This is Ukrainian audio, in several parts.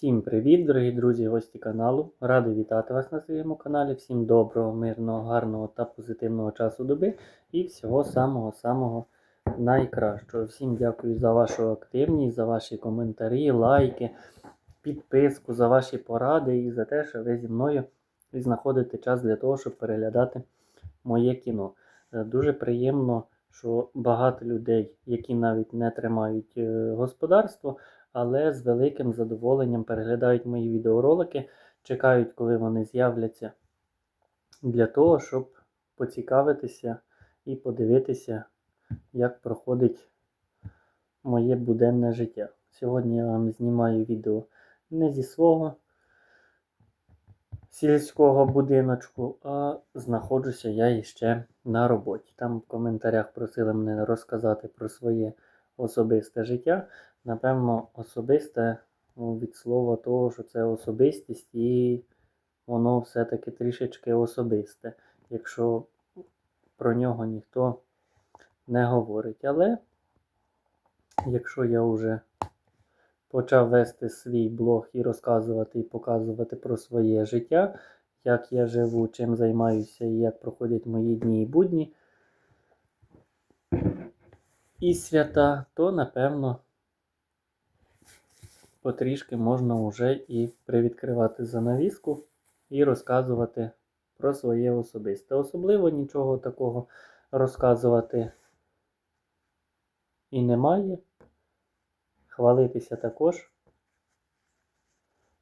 Всім привіт, дорогі друзі, гості каналу. Радий вітати вас на своєму каналі. Всім доброго, мирного, гарного та позитивного часу доби і всього самого-самого найкращого. Всім дякую за вашу активність, за ваші коментарі, лайки, підписку, за ваші поради і за те, що ви зі мною знаходите час для того, щоб переглядати моє кіно. Е, Дуже приємно, що багато людей, які навіть не тримають е, господарство, але з великим задоволенням переглядають мої відеоролики, чекають, коли вони з'являться, для того, щоб поцікавитися і подивитися, як проходить моє буденне життя. Сьогодні я вам знімаю відео не зі свого сільського будиночку, а знаходжуся я іще на роботі. Там в коментарях просили мене розказати про своє особисте життя. Напевно, особисте ну, від слова того, що це особистість, і воно все-таки трішечки особисте, якщо про нього ніхто не говорить. Але якщо я вже почав вести свій блог і розказувати і показувати про своє життя, як я живу, чим займаюся і як проходять мої дні і будні і свята, то напевно потрішки можна вже і привідкривати занавіску і розказувати про своє особисте. Особливо нічого такого розказувати і немає. Хвалитися також.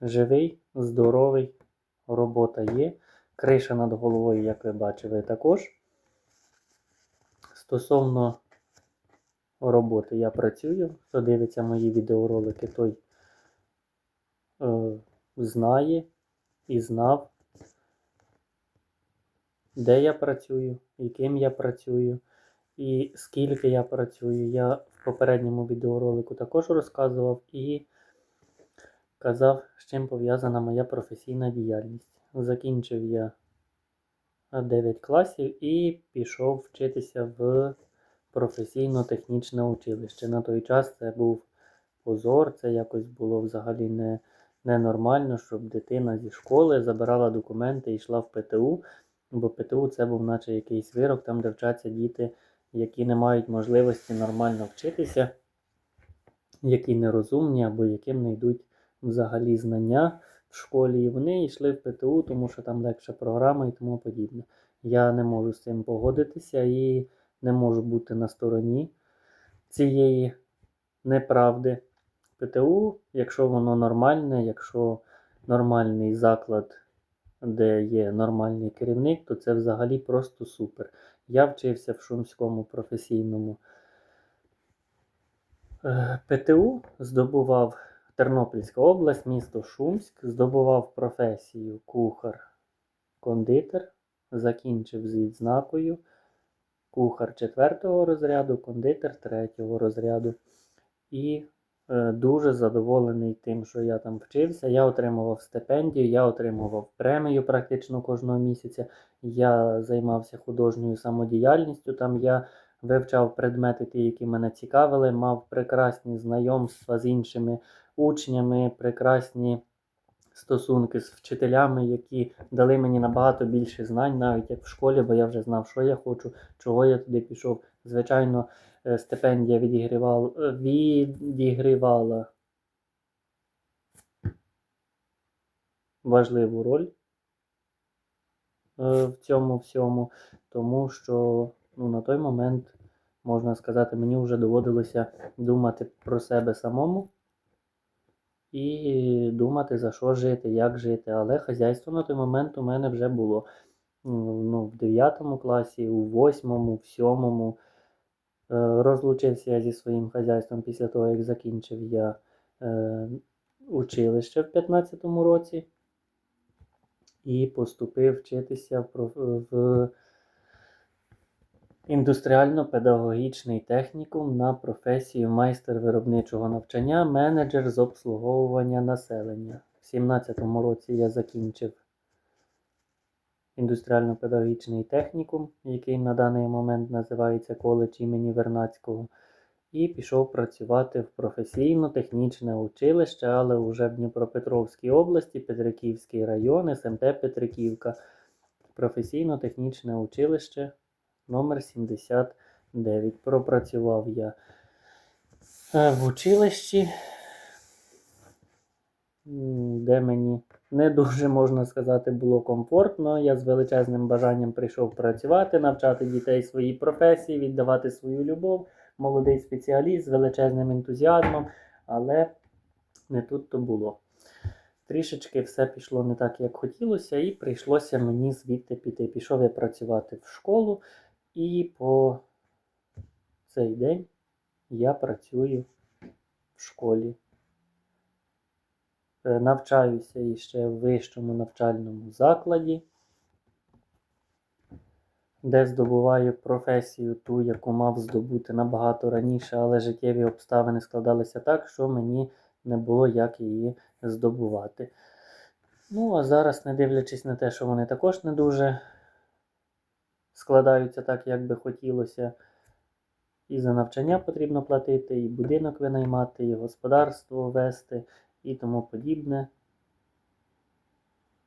Живий, здоровий, робота є. Криша над головою, як ви бачили, також. Стосовно роботи я працюю. Хто дивиться мої відеоролики, той знає і знав, де я працюю, і ким я працюю, і скільки я працюю. Я в попередньому відеоролику також розказував і казав, з чим пов'язана моя професійна діяльність. Закінчив я 9 класів і пішов вчитися в професійно-технічне училище. На той час це був позор, це якось було взагалі не, ненормально, щоб дитина зі школи забирала документи і йшла в ПТУ. Бо ПТУ це був наче якийсь вирок, там де вчаться діти, які не мають можливості нормально вчитися, які нерозумні або яким не йдуть взагалі знання в школі. І вони йшли в ПТУ, тому що там легша програма і тому подібне. Я не можу з цим погодитися і не можу бути на стороні цієї неправди. ПТУ, якщо воно нормальне, якщо нормальний заклад, де є нормальний керівник, то це взагалі просто супер. Я вчився в Шумському професійному е, ПТУ, здобував Тернопільська область, місто Шумськ, здобував професію кухар-кондитер, закінчив з відзнакою кухар 4 розряду, кондитер 3 розряду. І дуже задоволений тим, що я там вчився. Я отримував стипендію, я отримував премію практично кожного місяця. Я займався художньою самодіяльністю. Там я вивчав предмети, ті, які мене цікавили, мав прекрасні знайомства з іншими учнями, прекрасні стосунки з вчителями, які дали мені набагато більше знань, навіть як в школі, бо я вже знав, що я хочу, чого я туди пішов. Звичайно, е, стипендія відігрівала, відігрівала важливу роль е, в цьому всьому, тому що ну, на той момент, можна сказати, мені вже доводилося думати про себе самому і думати, за що жити, як жити. Але хазяйство на той момент у мене вже було ну, в 9 класі, у 8, в 7. Розлучився я зі своїм хазяйством після того, як закінчив я е, училище в 15 році і поступив вчитися в, індустріально-педагогічний технікум на професію майстер виробничого навчання, менеджер з обслуговування населення. В 17-му році я закінчив індустріально-педагогічний технікум, який на даний момент називається коледж імені Вернацького. і пішов працювати в професійно-технічне училище, але вже в Дніпропетровській області, Петриківський район, СМТ Петриківка. Професійно-технічне училище номер 79. Пропрацював я е, в училищі, де мені не дуже можна сказати було комфортно. Я з величезним бажанням прийшов працювати, навчати дітей своїй професії, віддавати свою любов. Молодий спеціаліст з величезним ентузіазмом, але не тут то було. Трішечки все пішло не так, як хотілося, і прийшлося мені звідти піти. Пішов я працювати в школу, і по цей день я працюю в школі. Е, Навчаюся іще в вищому навчальному закладі, де здобуваю професію ту, яку мав здобути набагато раніше, але життєві обставини складалися так, що мені не було як її здобувати. Ну, а зараз, не дивлячись на те, що вони також не дуже складаються так, як би хотілося. І за навчання потрібно платити, і будинок винаймати, і господарство вести, і тому подібне.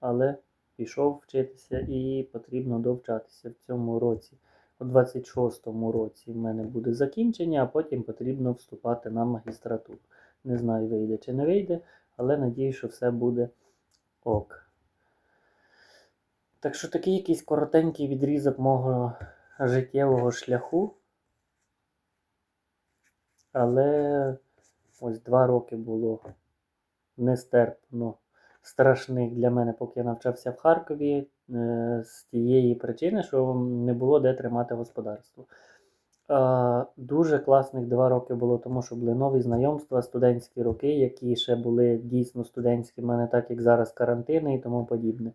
Але пішов вчитися і потрібно довчатися в цьому році. У 26-му році в мене буде закінчення, а потім потрібно вступати на магістратуру. Не знаю, вийде чи не вийде, але надію, що все буде ок. Так що такий якийсь коротенький відрізок мого життєвого шляху. Але ось два роки було нестерпно страшних для мене, поки я навчався в Харкові, е, з тієї причини, що не було де тримати господарство. Дуже класних два роки було, тому що були нові знайомства, студентські роки, які ще були дійсно студентські, в мене так як зараз карантини і тому подібне.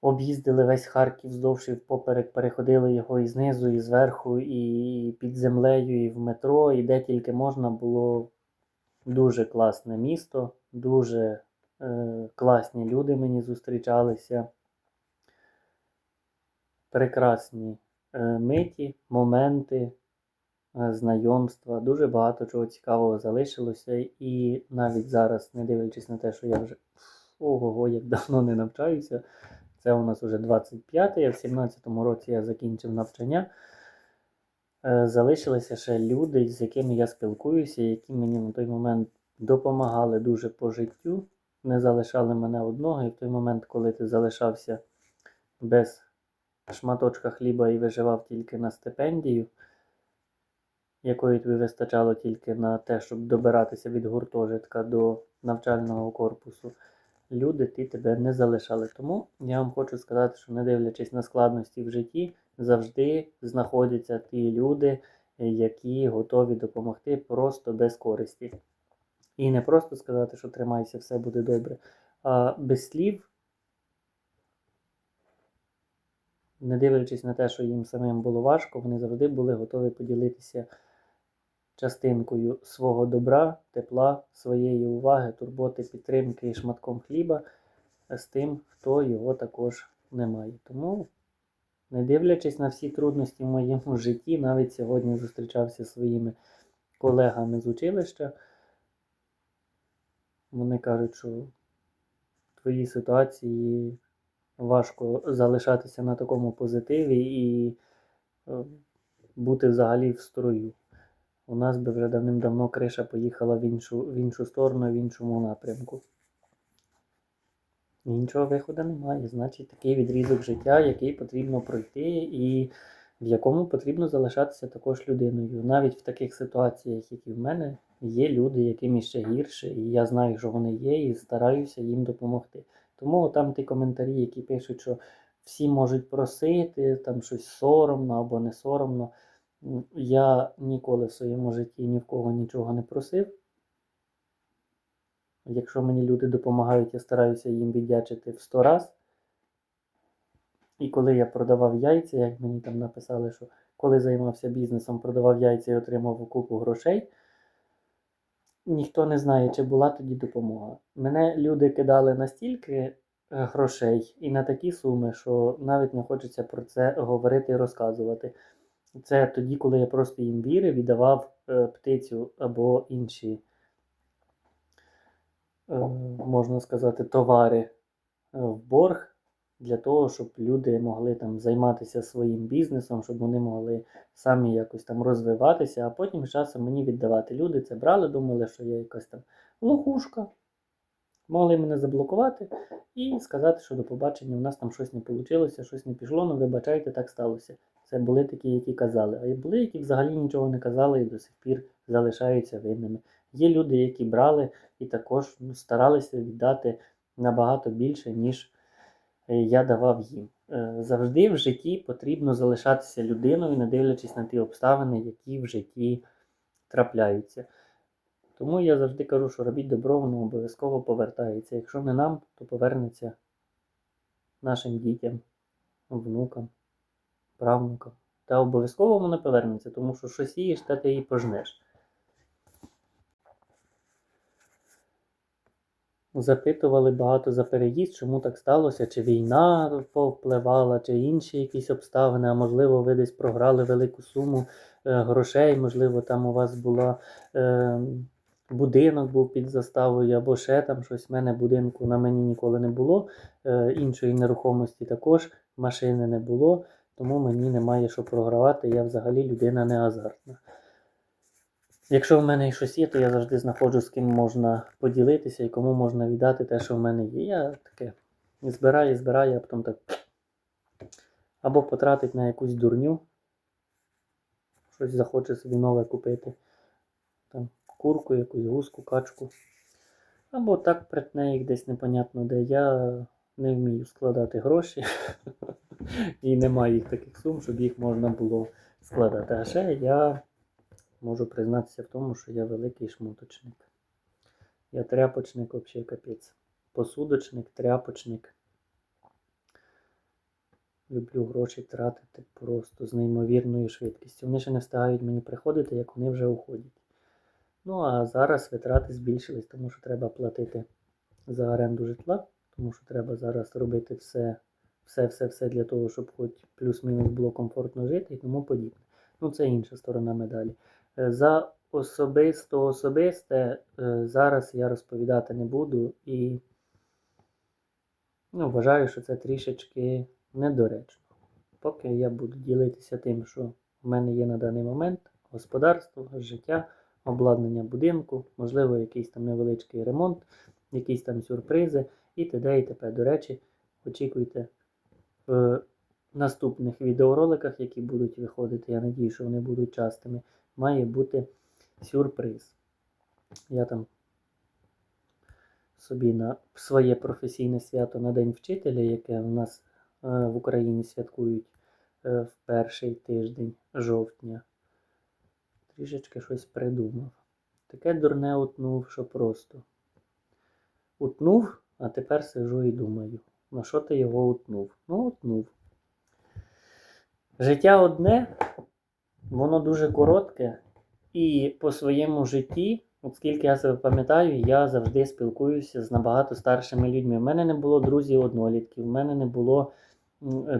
Об'їздили весь Харків вздовж і впоперек, переходили його і знизу, і зверху, і під землею, і в метро, і де тільки можна було дуже класне місто, дуже е, класні люди мені зустрічалися. Прекрасні е, миті, моменти, е, знайомства. Дуже багато чого цікавого залишилося. І навіть зараз, не дивлячись на те, що я вже ого, як давно не навчаюся. Це у нас вже 25-й, а в 17-му році я закінчив навчання. Е, Залишилися ще люди, з якими я спілкуюся, які мені на той момент допомагали дуже по життю, не залишали мене одного. І в той момент, коли ти залишався без шматочка хліба і виживав тільки на стипендію, якої тобі вистачало тільки на те, щоб добиратися від гуртожитка до навчального корпусу, люди ті тебе не залишали. Тому я вам хочу сказати, що не дивлячись на складності в житті, завжди знаходяться ті люди, які готові допомогти просто без користі. І не просто сказати, що тримайся, все буде добре, а без слів, не дивлячись на те, що їм самим було важко, вони завжди були готові поділитися частинкою свого добра, тепла, своєї уваги, турботи, підтримки і шматком хліба з тим, хто його також не має. Тому, не дивлячись на всі трудності в моєму житті, навіть сьогодні зустрічався зі своїми колегами з училища. Вони кажуть, що в твоїй ситуації важко залишатися на такому позитиві і е, бути взагалі в строю. У нас би вже давним-давно криша поїхала в іншу, в іншу сторону, в іншому напрямку. Іншого виходу немає. Значить, такий відрізок життя, який потрібно пройти, і в якому потрібно залишатися також людиною. Навіть в таких ситуаціях, які в мене, є люди, яким іще гірше, і я знаю, що вони є, і стараюся їм допомогти. Тому там ті коментарі, які пишуть, що всі можуть просити, там щось соромно або не соромно. Я ніколи в своєму житті ні в кого нічого не просив. Якщо мені люди допомагають, я стараюся їм віддячити в 100 раз. І коли я продавав яйця, як мені там написали, що коли займався бізнесом, продавав яйця і отримав купу грошей, ніхто не знає, чи була тоді допомога. Мене люди кидали настільки е, грошей і на такі суми, що навіть не хочеться про це говорити і розказувати. Це тоді, коли я просто їм вірив і давав е, птицю або інші, можна сказати, товари е, в борг для того, щоб люди могли там займатися своїм бізнесом, щоб вони могли самі якось там розвиватися, а потім з часом мені віддавати. Люди це брали, думали, що я якась там лохушка. Могли мене заблокувати і сказати, що до побачення у нас там щось не вийшло, щось не пішло, ну вибачайте, так сталося. Це були такі, які казали. А й були, які взагалі нічого не казали і до сих пір залишаються винними. Є люди, які брали і також ну, старалися віддати набагато більше, ніж е, я давав їм. Е, Завжди в житті потрібно залишатися людиною, не дивлячись на ті обставини, які в житті трапляються. Тому я завжди кажу, що робіть добро, воно обов'язково повертається. Якщо не нам, то повернеться нашим дітям, внукам, правнукам. Та обов'язково воно повернеться, тому що що сієш, те ти і пожнеш. Запитували багато за переїзд, чому так сталося, чи війна повпливала, чи інші якісь обставини, а можливо, ви десь програли велику суму е, грошей, можливо, там у вас була. Е, будинок був під заставою або ще там щось. У мене будинку на мені ніколи не було. Е, іншої нерухомості також машини не було, тому мені немає що програвати. Я взагалі людина не азартна. Якщо в мене щось є, то я завжди знаходжу, з ким можна поділитися і кому можна віддати те, що в мене є. Я таке збираю, збираю, а потім так або потратить на якусь дурню, щось захоче собі нове купити. Там курку, якусь гуску, качку. Або так притне їх десь непонятно де. Я не вмію складати гроші. І немає їх таких сум, щоб їх можна було складати. А ще я можу признатися в тому, що я великий шмуточник. Я тряпочник взагалі капець. Посудочник, тряпочник. Люблю гроші тратити просто з неймовірною швидкістю. Вони ще не встигають мені приходити, як вони вже уходять. Ну, а зараз витрати збільшились, тому що треба платити за оренду житла, тому що треба зараз робити все, все, все, все для того, щоб хоч плюс-мінус було комфортно жити і тому подібне. Ну, це інша сторона медалі. Е, За особисто особисте е, зараз я розповідати не буду і ну, вважаю, що це трішечки недоречно. Поки я буду ділитися тим, що в мене є на даний момент господарство, життя обладнання будинку, можливо, якийсь там невеличкий ремонт, якісь там сюрпризи і т.д. і т.п. До речі, очікуйте в наступних відеороликах, які будуть виходити. Я надію, що вони будуть частими. Має бути сюрприз. Я там собі на своє професійне свято на День вчителя, яке у нас е, в Україні святкують е, в перший тиждень жовтня трішечки щось придумав. Таке дурне утнув, що просто. Утнув, а тепер сижу і думаю, на що ти його утнув? Ну, утнув. Життя одне, воно дуже коротке, і по своєму житті, от скільки я себе пам'ятаю, я завжди спілкуюся з набагато старшими людьми. У мене не було друзів однолітків, у мене не було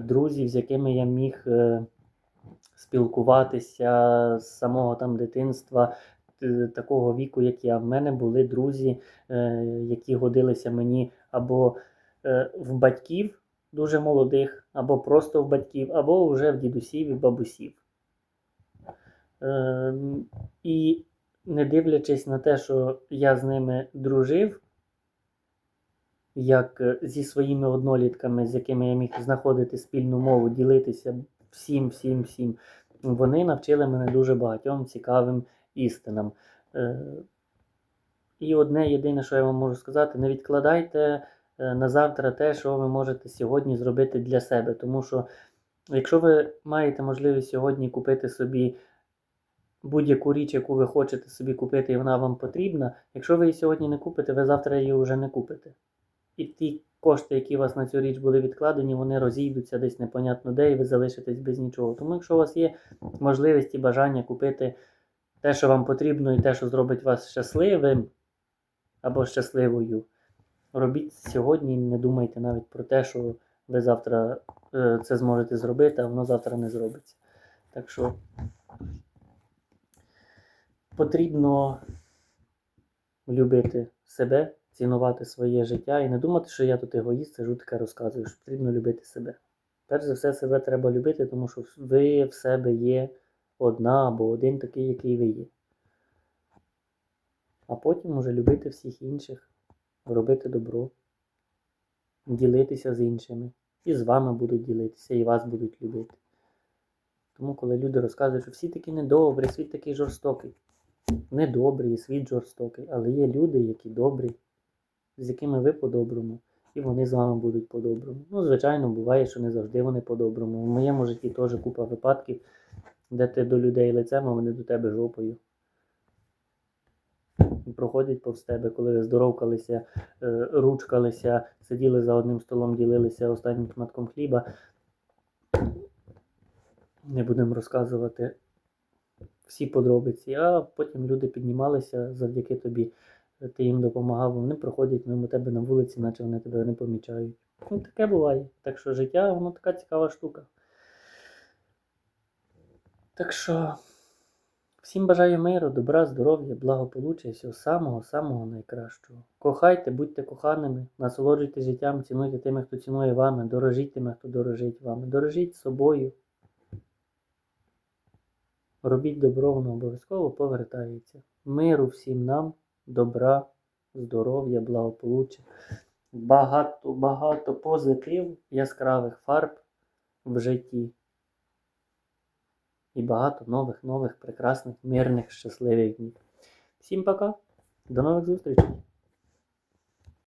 друзів, з якими я міг. е, спілкуватися з самого там дитинства, е, такого віку, як я. В мене були друзі, е, які годилися мені або е, в батьків дуже молодих, або просто в батьків, або вже в дідусів і бабусів. Е, І не дивлячись на те, що я з ними дружив, як е, зі своїми однолітками, з якими я міг знаходити спільну мову, ділитися всім, всім, всім. Вони навчили мене дуже багатьом цікавим істинам. Е, І одне єдине, що я вам можу сказати, не відкладайте е, на завтра те, що ви можете сьогодні зробити для себе. Тому що, якщо ви маєте можливість сьогодні купити собі будь-яку річ, яку ви хочете собі купити, і вона вам потрібна, якщо ви її сьогодні не купите, ви завтра її вже не купите. І ті кошти, які у вас на цю річ були відкладені, вони розійдуться десь непонятно де, і ви залишитесь без нічого. Тому якщо у вас є можливість і бажання купити те, що вам потрібно, і те, що зробить вас щасливим або щасливою, робіть сьогодні, не думайте навіть про те, що ви завтра е, це зможете зробити, а воно завтра не зробиться. Так що потрібно любити себе, цінувати своє життя і не думати, що я тут егоїст, сижу таке розказую, що потрібно любити себе. Перш за все, себе треба любити, тому що ви в себе є одна або один такий, який ви є. А потім уже любити всіх інших, робити добро, ділитися з іншими. І з вами будуть ділитися, і вас будуть любити. Тому, коли люди розказують, що всі такі недобрі, світ такий жорстокий. Недобрий, і світ жорстокий, але є люди, які добрі, з якими ви по-доброму, і вони з вами будуть по-доброму. Ну, звичайно, буває, що не завжди вони по-доброму. В моєму житті теж купа випадків, де ти до людей лицем, а вони до тебе жопою. Проходять повз тебе, коли ви здоровкалися, е, ручкалися, сиділи за одним столом, ділилися останнім шматком хліба. Не будемо розказувати всі подробиці, а потім люди піднімалися завдяки тобі, ти їм допомагав, вони проходять мимо тебе на вулиці, наче вони тебе не помічають. Ну, таке буває. Так що життя, воно така цікава штука. Так що всім бажаю миру, добра, здоров'я, благополуччя всього самого-самого найкращого. Кохайте, будьте коханими, насолоджуйтесь життям, цінуйте тими, хто цінує вами, дорожіть тими, хто дорожить вами, дорожіть собою. Робіть добро, воно обов'язково повертається. Миру всім нам, добра, здоров'я, благополуччя, багато, багато позитив, яскравих фарб в житті. І багато нових, нових, прекрасних, мирних, щасливих днів. Всім пока, до нових зустрічей!